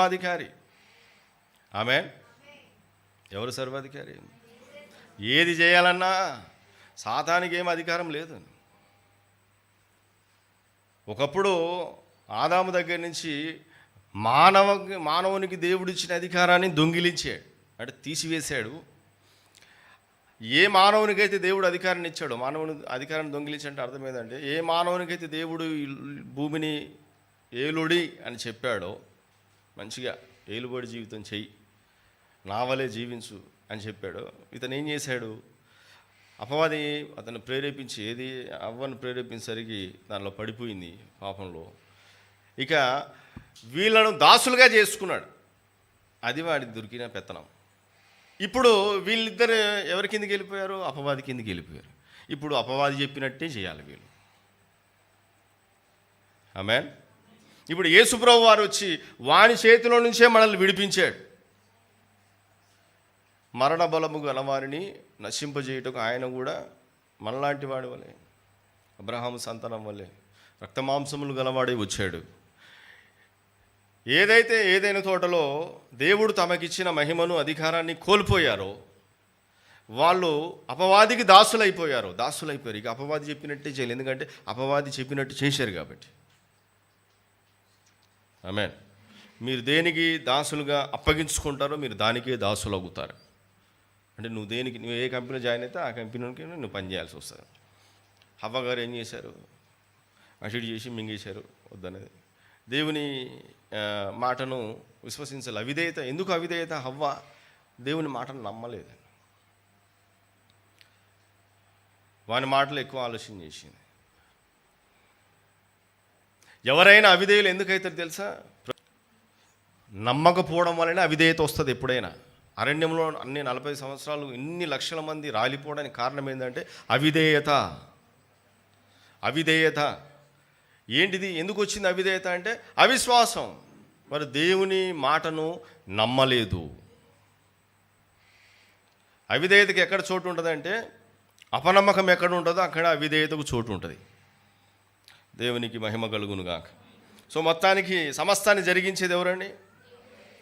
సర్వాధికారి. ఆమె ఎవరు సర్వాధికారి? ఏది చేయాలన్నా సాతానికి ఏం అధికారం లేదు. ఒకప్పుడు ఆదాము దగ్గర నుంచి మానవ మానవునికి దేవుడిచ్చిన అధికారాన్ని దొంగిలించాడు. అంటే తీసివేశాడు. ఏ మానవునికైతే దేవుడు అధికారాన్ని ఇచ్చాడు మానవుని అధికారాన్ని దొంగిలించంటే అర్థం ఏంటంటే ఏ మానవునికైతే దేవుడు భూమిని ఏలుడి అని చెప్పాడో మంచిగా ఏలుబడి జీవితం చెయ్యి. నావలే జీవించు అని చెప్పాడు. ఇతను ఏం చేశాడు? అపవాది అతను ప్రేరేపించి ఏది అవ్వను ప్రేరేపించేసరికి దానిలో పడిపోయింది పాపంలో. ఇక వీళ్ళను దాసులుగా చేసుకున్నాడు. అది వాడికి దొరికిన పెత్తనం. ఇప్పుడు వీళ్ళిద్దరు ఎవరి కిందకి వెళ్ళిపోయారు? అపవాది కిందకి వెళ్ళిపోయారు. ఇప్పుడు అపవాది చెప్పినట్టే చేయాలి వీళ్ళు. ఆమెన్. ఇప్పుడు యేసుప్రభు వారు వచ్చి వాని చేతిలో నుంచే మనల్ని విడిపించాడు. మరణ బలము గలవారిని నశింపజేయుటకు ఆయన కూడా మనలాంటి వాడి వలె అబ్రహాము సంతానం వలె రక్తమాంసములు గలవాడే వచ్చాడు. ఏదైతే ఏదైనా తోటలో దేవుడు తమకిచ్చిన మహిమను అధికారాన్ని కోల్పోయారో వాళ్ళు అపవాదికి దాసులైపోయారు. దాసులైపోయారు. ఇక అపవాది చెప్పినట్టే చేయాలి. ఎందుకంటే అపవాది చెప్పినట్టు చేశారు కాబట్టి. ఆమె మీరు దేనికి దాసులుగా అప్పగించుకుంటారో మీరు దానికే దాసులు అవుతారు అంటే నువ్వు దేనికి నువ్వు ఏ కంపెనీలో జాయిన్ అయితే ఆ కంపెనీకి నువ్వు పని చేయాల్సి వస్తుంది. హవ్వ గారు ఏం చేశారు? అసిడి చేసి మింగేశారు వద్దనేది దేవుని మాటను విశ్వసించాలి. అవిధేయత ఎందుకు అవిధేయత? హవ్వ దేవుని మాటను నమ్మలేదు. వాని మాటలు ఎక్కువ ఆలోచన చేసింది. ఎవరైనా అవిధేయులు ఎందుకైతారు తెలుసా? నమ్మకపోవడం వలన అవిధేయత వస్తుంది ఎప్పుడైనా. అరణ్యంలో అన్ని నలభై సంవత్సరాలు ఇన్ని లక్షల మంది రాలిపోవడానికి కారణం ఏంటంటే అవిధేయత. అవిధేయత. ఏంటిది? ఎందుకు వచ్చింది అవిధేయత అంటే అవిశ్వాసం. మరి దేవుని మాటను నమ్మలేదు. అవిధేయతకి ఎక్కడ చోటు ఉంటుందంటే అపనమ్మకం ఎక్కడ ఉంటుందో అక్కడ అవిధేయతకు చోటు ఉంటుంది. దేవునికి మహిమ కలుగునుగాక. సో మొత్తానికి సమస్తాన్ని జరిగించేది ఎవరండి?